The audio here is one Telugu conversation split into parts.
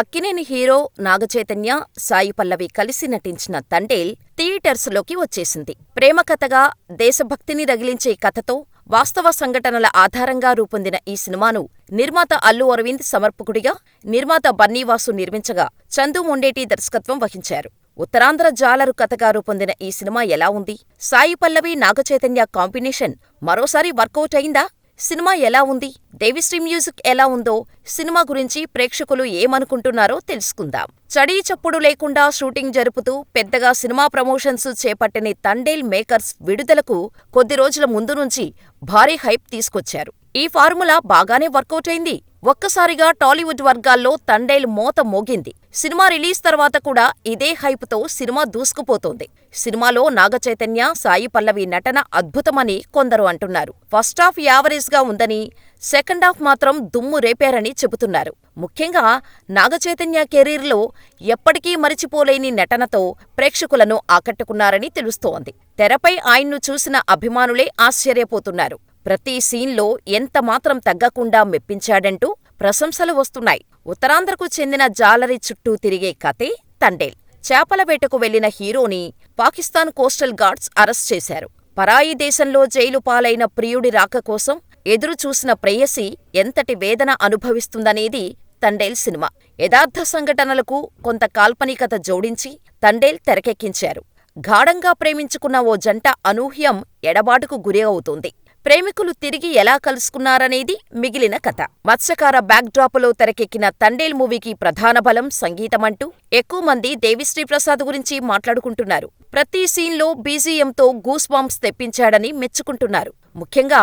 అక్కినేని హీరో నాగచైతన్య, సాయి పల్లవి కలిసి నటించిన తండేల్ థియేటర్స్లోకి వచ్చేసింది. ప్రేమ కథగా, దేశభక్తిని రగిలించే కథతో, వాస్తవ సంఘటనల ఆధారంగా రూపొందిన ఈ సినిమాను నిర్మాత అల్లు అరవింద్ సమర్పకుడిగా, నిర్మాత బన్నీవాసు నిర్మించగా, చందు మొండేటి దర్శకత్వం వహించారు. ఉత్తరాంధ్ర జాలరు కథగా రూపొందిన ఈ సినిమా ఎలా ఉంది? సాయి పల్లవి, నాగచైతన్య కాంబినేషన్ మరోసారి వర్కౌట్ అయిందా? సినిమా ఎలా ఉంది? దేవిశ్రీ మ్యూజిక్ ఎలా ఉందో సినిమా గురించి ప్రేక్షకులు ఏమనుకుంటున్నారో తెలుసుకుందాం. చడీ చప్పుడు లేకుండా షూటింగ్ జరుపుతూ పెద్దగా సినిమా ప్రమోషన్స్ చేపట్టని తండేల్ మేకర్స్ విడుదలకు కొద్ది రోజుల ముందు నుంచి భారీ హైప్ తీసుకొచ్చారు. ఈ ఫార్ములా బాగానే వర్కౌట్ అయింది. ఒక్కసారిగా టాలీవుడ్ వర్గాల్లో తండేల్ మోత మోగింది. సినిమా రిలీజ్ తర్వాత కూడా ఇదే హైప్తో సినిమా దూసుకుపోతోంది. సినిమాలో నాగచైతన్య, సాయి పల్లవి నటన అద్భుతమని కొందరు అంటున్నారు. ఫస్టాఫ్ యావరేజ్గా ఉందని, సెకండాఫ్ మాత్రం దుమ్ము రేపారని చెబుతున్నారు. ముఖ్యంగా నాగచైతన్య కెరీర్లో ఎప్పటికీ మరిచిపోలేని నటనతో ప్రేక్షకులను ఆకట్టుకున్నారని తెలుస్తోంది. తెరపై ఆయన్ను చూసిన అభిమానులే ఆశ్చర్యపోతున్నారు. ప్రతి సీన్లో ఎంతమాత్రం తగ్గకుండా మెప్పించాడంటూ ప్రశంసలు వస్తున్నాయి. ఉత్తరాంధ్రకు చెందిన జాలరి చుట్టూ తిరిగే కథే తండేల్. చేపల వేటకు వెళ్ళిన హీరోని పాకిస్తాన్ కోస్టల్ గార్డ్స్ అరెస్ట్ చేశారు. పరాయి దేశంలో జైలు పాలైన ప్రియుడి రాక కోసం ఎదురుచూసిన ప్రేయసి ఎంతటి వేదన అనుభవిస్తుందనేది తండేల్ సినిమా. యథార్థ సంఘటనలకు కొంత కాల్పనికత జోడించి తండేల్ తెరకెక్కించారు. గాఢంగా ప్రేమించుకున్న ఓ జంట అనూహ్యం ఎడబాటుకు గురి అవుతుంది ప్రేమికులు తిరిగి ఎలా కలుసుకున్నారనేది మిగిలిన కథ. మత్స్యకార బ్యాక్డ్రాపులో తెరకెక్కిన తండేల్ మూవీకి ప్రధాన బలం సంగీతమంటూ ఎక్కువమంది దేవిశ్రీ ప్రసాద్ గురించి మాట్లాడుకుంటున్నారు. ప్రతి సీన్లో బీజీఎంతో గూస్ బాంబ్స్ తెప్పించాడని మెచ్చుకుంటున్నారు. ముఖ్యంగా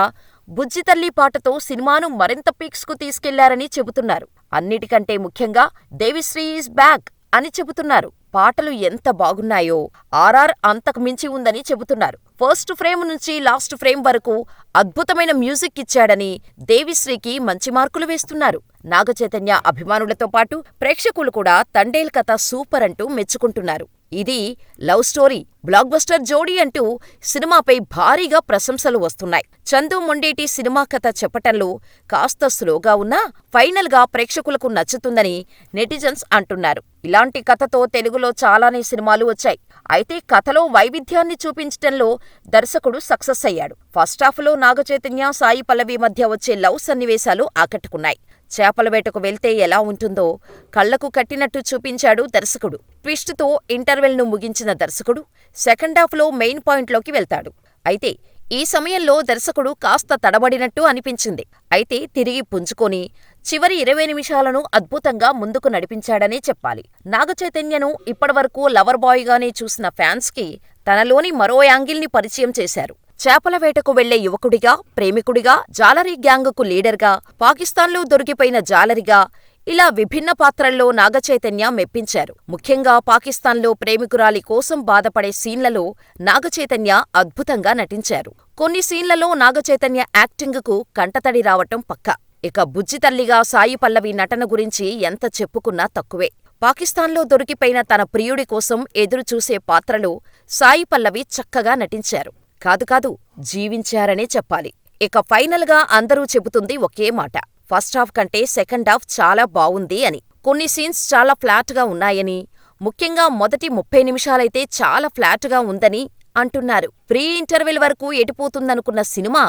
బుజ్జితల్లి పాటతో సినిమాను మరింత పీక్స్కు తీసుకెళ్ళారని చెబుతున్నారు. అన్నిటికంటే ముఖ్యంగా దేవిశ్రీ ఈజ్ బ్యాక్ అని చెబుతున్నారు. పాటలు ఎంత బాగున్నాయో ఆర్ఆర్ అంతకు మించి ఉందని చెబుతున్నారు. ఫస్ట్ ఫ్రేమ్ నుంచి లాస్ట్ ఫ్రేమ్ వరకు అద్భుతమైన మ్యూజిక్ ఇచ్చాడని దేవిశ్రీకి మంచి మార్కులు వేస్తున్నారు. నాగచైతన్య అభిమానులతో పాటు ప్రేక్షకులు కూడా తండేల్ కథ సూపర్ అంటూ మెచ్చుకుంటున్నారు. ఇది లవ్ స్టోరీ, బ్లాక్ బస్టర్ జోడీ అంటూ సినిమాపై భారీగా ప్రశంసలు వస్తున్నాయి. చందు మొండేటి సినిమా కథ చెప్పటంలో కాస్త స్లోగా ఉన్నా ఫైనల్గా ప్రేక్షకులకు నచ్చుతుందని నెటిజన్స్ అంటున్నారు. ఇలాంటి కథతో తెలుగులో చాలానే సినిమాలు వచ్చాయి. అయితే కథలో వైవిధ్యాన్ని చూపించటంలో దర్శకుడు సక్సెస్ అయ్యాడు. ఫస్టాఫ్లో నాగచైతన్య, సాయి పల్లవి మధ్య వచ్చే లవ్ సన్నివేశాలు ఆకట్టుకున్నాయి. చేపల వేటకు వెళ్తే ఎలా ఉంటుందో కళ్ళకు కట్టినట్టు చూపించాడు దర్శకుడు. ట్విస్ట్తో ఇంటర్వెల్ను ముగించిన దర్శకుడు సెకండాఫ్లో మెయిన్ పాయింట్లోకి వెళ్తాడు. అయితే ఈ సమయంలో దర్శకుడు కాస్త తడబడినట్టు అనిపించింది. అయితే తిరిగి పుంజుకొని చివరి ఇరవై నిమిషాలను అద్భుతంగా ముందుకు నడిపించాడనే చెప్పాలి. నాగచైతన్యను ఇప్పటివరకు లవర్ బాయ్గానే చూసిన ఫ్యాన్స్కి తనలోని మరో యాంగిల్ని పరిచయం చేశారు. చేపల వేటకు వెళ్ళే యువకుడిగా, ప్రేమికుడిగా, జాలరీ గ్యాంగుకు లీడర్గా, పాకిస్తాన్లో దొరికిపోయిన జాలరిగా ఇలా విభిన్న పాత్రల్లో నాగచైతన్య మెప్పించారు. ముఖ్యంగా పాకిస్తాన్లో ప్రేమికురాలి కోసం బాధపడే సీన్లలో నాగచైతన్య అద్భుతంగా నటించారు. కొన్ని సీన్లలో నాగచైతన్య యాక్టింగుకు కంటతడి రావటం పక్కా. ఇక బుజ్జితల్లిగా సాయి పల్లవి నటన గురించి ఎంత చెప్పుకున్నా తక్కువే. పాకిస్తాన్లో దొరికిపోయిన తన ప్రియుడి కోసం ఎదురుచూసే పాత్రలో సాయి పల్లవి చక్కగా నటించారు. కాదు కాదు జీవించారనే చెప్పాలి. ఇక ఫైనల్గా అందరూ చెబుతుంది ఒకే మాట. ఫస్ట్ హాఫ్ కంటే సెకండాఫ్ చాలా బావుంది అని. కొన్ని సీన్స్ చాలా ఫ్లాట్గా ఉన్నాయని, ముఖ్యంగా మొదటి ముప్పై నిమిషాలైతే చాలా ఫ్లాట్గా ఉందని అంటున్నారు. ప్రీ ఇంటర్వెల్ వరకు ఎటుపోతుందనుకున్న సినిమా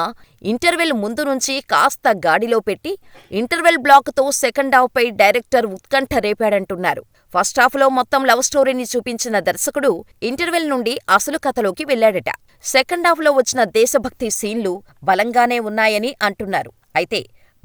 ఇంటర్వెల్ ముందు నుంచి కాస్త గాడిలో పెట్టి ఇంటర్వెల్ బ్లాక్తో సెకండ్ హాఫ్పై డైరెక్టర్ ఉత్కంఠ రేపాడంటున్నారు. ఫస్టాఫ్లో మొత్తం లవ్ స్టోరీని చూపించిన దర్శకుడు ఇంటర్వెల్ నుండి అసలు కథలోకి వెళ్ళాడట. సెకండాఫ్లో వచ్చిన దేశభక్తి సీన్లు బలంగానే ఉన్నాయని అంటున్నారు. అయితే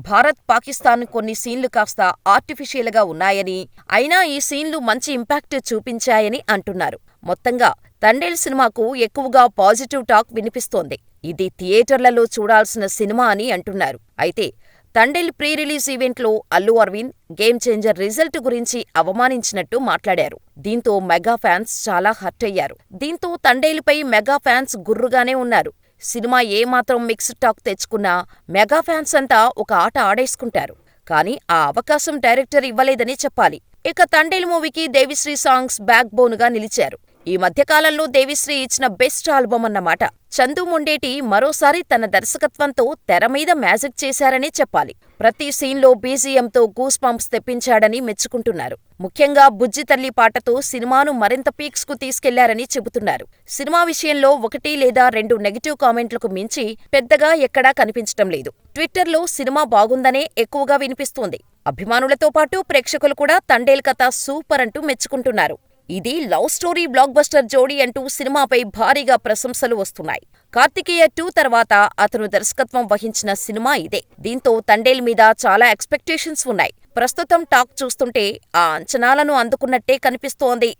భారత్ పాకిస్తాన్ కొన్ని సీన్లు కాస్త ఆర్టిఫిషియల్గా ఉన్నాయని, అయినా ఈ సీన్లు మంచి ఇంపాక్ట్ చూపించాయని అంటున్నారు. మొత్తంగా తండేల్ సినిమాకు ఎక్కువగా పాజిటివ్ టాక్ వినిపిస్తోంది. ఇది థియేటర్లలో చూడాల్సిన సినిమా అని అంటున్నారు. అయితే తండేల్ ప్రీ రిలీజ్ ఈవెంట్లో Allu Aravind Game Changer result గురించి అవమానించినట్టు మాట్లాడారు. దీంతో మెగా ఫ్యాన్స్ చాలా హర్ట్ అయ్యారు. దీంతో తండేలుపై మెగా ఫ్యాన్స్ గుర్రుగానే ఉన్నారు. సినిమా ఏమాత్రం మిక్స్డ్ టాక్ తెచ్చుకున్నా మెగా ఫ్యాన్స్ అంతా ఒక ఆట ఆడేసుకుంటారు. కానీ ఆ అవకాశం డైరెక్టర్ ఇవ్వలేదని చెప్పాలి. ఇక తండేల్ మూవీకి దేవిశ్రీ సాంగ్స్ బ్యాక్ బోనుగా నిలిచారు. ఈ మధ్యకాలంలో దేవిశ్రీ ఇచ్చిన బెస్ట్ ఆల్బమ్ అన్నమాట. చందు మొండేటి మరోసారి తన దర్శకత్వంతో తెర మీద మ్యాజిక్ చేశారనే చెప్పాలి. ప్రతి సీన్లో బీజీఎంతో గూస్ పంప్స్ తెప్పించాడని మెచ్చుకుంటున్నారు. ముఖ్యంగా బుజ్జి తల్లి పాటతో సినిమాను మరింత పీక్స్కు తీసుకెళ్ళారని చెబుతున్నారు. సినిమా విషయంలో ఒకటి లేదా రెండు నెగటివ్ కామెంట్లకు మించి పెద్దగా ఎక్కడా కనిపించటం లేదు. ట్విట్టర్లో సినిమా బాగుందనే ఎక్కువగా వినిపిస్తోంది. అభిమానులతో పాటు ప్రేక్షకులు కూడా తండేల్ కథ సూపర్ అంటూ మెచ్చుకుంటున్నారు. ఇది లవ్ స్టోరీ బ్లాక్ బస్టర్ జోడీ అంటూ సినిమాపై భారీగా ప్రశంసలు వస్తున్నాయి. కార్తికేయ టూ తర్వాత అతను దర్శకత్వం వహించిన సినిమా ఇదే. దీంతో తండేల్ మీద చాలా ఎక్స్పెక్టేషన్స్ ఉన్నాయి. ప్రస్తుతం టాక్ చూస్తుంటే ఆ అంచనాలను అందుకున్నట్టే కనిపిస్తోంది.